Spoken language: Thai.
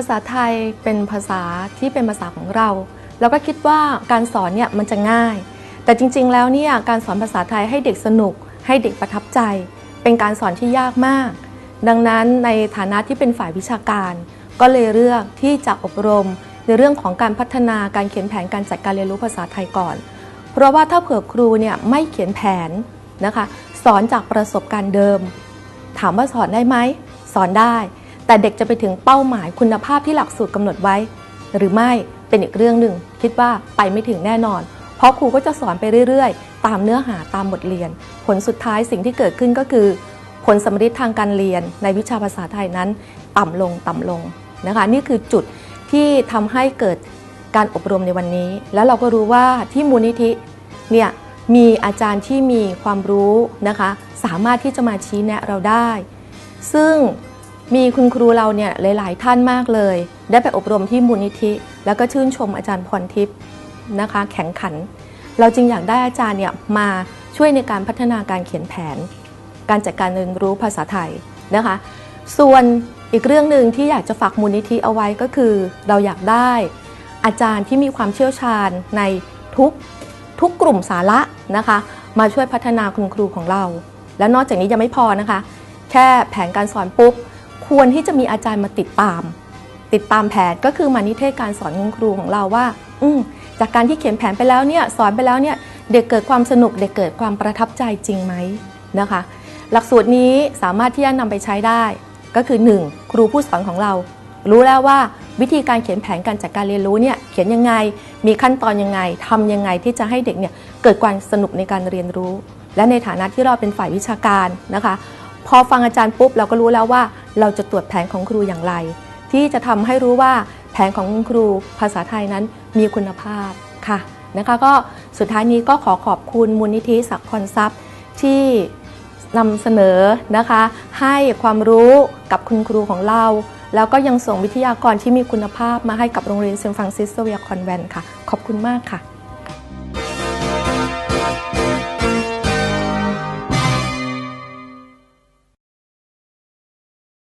าษาไทยเป็นภาษาที่เป็นภาษาของเราแล้วก็คิดว่าการสอนเนี่ยมันจะง่าย แต่จริง ๆ แล้วเนี่ยการสอนภาษาไทยให้เด็กสนุก ให้เด็กประทับใจ เป็นการสอนที่ยากมาก ดังนั้นในฐานะที่เป็นฝ่ายวิชาการ ก็เลยเลือกที่จะอบรม ในเรื่องของการพัฒนาการเขียนแผนการจัดการเรียนรู้ภาษาไทยก่อน เพราะว่าถ้าเผื่อครูเนี่ยไม่เขียนแผนนะคะ สอนจากประสบการณ์เดิม ถามว่าสอนได้ไหมสอนได้ แต่เด็กจะไปถึงเป้าหมายคุณภาพที่หลักสูตรกำหนดไว้ หรือไม่เป็นอีกเรื่องหนึ่ง คิดว่าไปไม่ถึงแน่นอน เพราะครูก็จะสอนไปเรื่อยๆ ตามเนื้อหาตามบทเรียน ผลสุดท้ายสิ่งที่เกิดขึ้นก็คือ ผลสำเร็จทางการเรียนในวิชาภาษาไทยนั้น ต่ำลงต่ำลงนะคะนี่คือจุดที่ทำให้เกิดการอบรมในวันนี้ แล้วเราก็รู้ว่าที่มูลนิธิเนี่ยมีอาจารย์ที่มีความรู้นะคะ สามารถที่จะมาชี้แนะเราได้ ซึ่ง มีคุณครูเราเนี่ยหลาย ๆ ท่านมากเลย ได้ไปอบรมที่มูลนิธิ แล้วก็ชื่นชมอาจารย์พรทิพย์นะคะ แข็งขัน เราจึงอยากได้อาจารย์เนี่ยมาช่วยในการพัฒนาการเขียนแผน การจัดการเรียนรู้ภาษาไทยนะคะ ส่วนอีกเรื่องหนึ่งที่อยากจะฝากมูลนิธิเอาไว้ก็คือ เราอยากได้อาจารย์ที่มีความเชี่ยวชาญในทุกทุกกลุ่มสาระนะคะ มาช่วยพัฒนาคุณครูของเรา และนอกจากนี้ยังไม่พอนะคะ แค่แผนการสอนปุ๊บ ควรที่จะมีอาจารย์มาติดตาม ติดตามแผนก็คือมานิเทศการสอนคุณครูของเราว่า อืจากการที่เขียนแผนไปแล้วเนี่ยสอนไปแล้วเนี่ยเด็กเกิดความสนุกเด็กเกิดความประทับใจจริงไหมนะคะ หลักสูตรนี้สามารถที่จะนำไปใช้ได้ ก็คือ 1. ครูผู้สอนของเรา รู้แล้วว่าวิธีการเขียนแผนการจัดการเรียนรู้เนี่ยเขียนยังไง มีขั้นตอนยังไงทำยังไงที่จะให้เด็กเนี่ยเกิดความสนุกในการเรียนรู้ และในฐานะที่เราเป็นฝ่ายวิชาการนะคะ พอฟังอาจารย์ปุ๊บเราก็รู้แล้วว่า เราจะตรวจแผนของครูอย่างไร ที่จะทำให้รู้ว่าแผนของครูภาษาไทยนั้นมีคุณภาพค่ะนะคะก็สุดท้ายนี้ก็ขอขอบคุณมูลนิธิสักคอนซับที่นำเสนอนะคะ ให้ความรู้กับคุณครูของเรา แล้วก็ยังส่งวิทยากรที่มีคุณภาพมาให้กับโรงเรียนเซนฟรังซิสเซเวียคอนแวนต์ค่ะ ขอบคุณมากค่ะ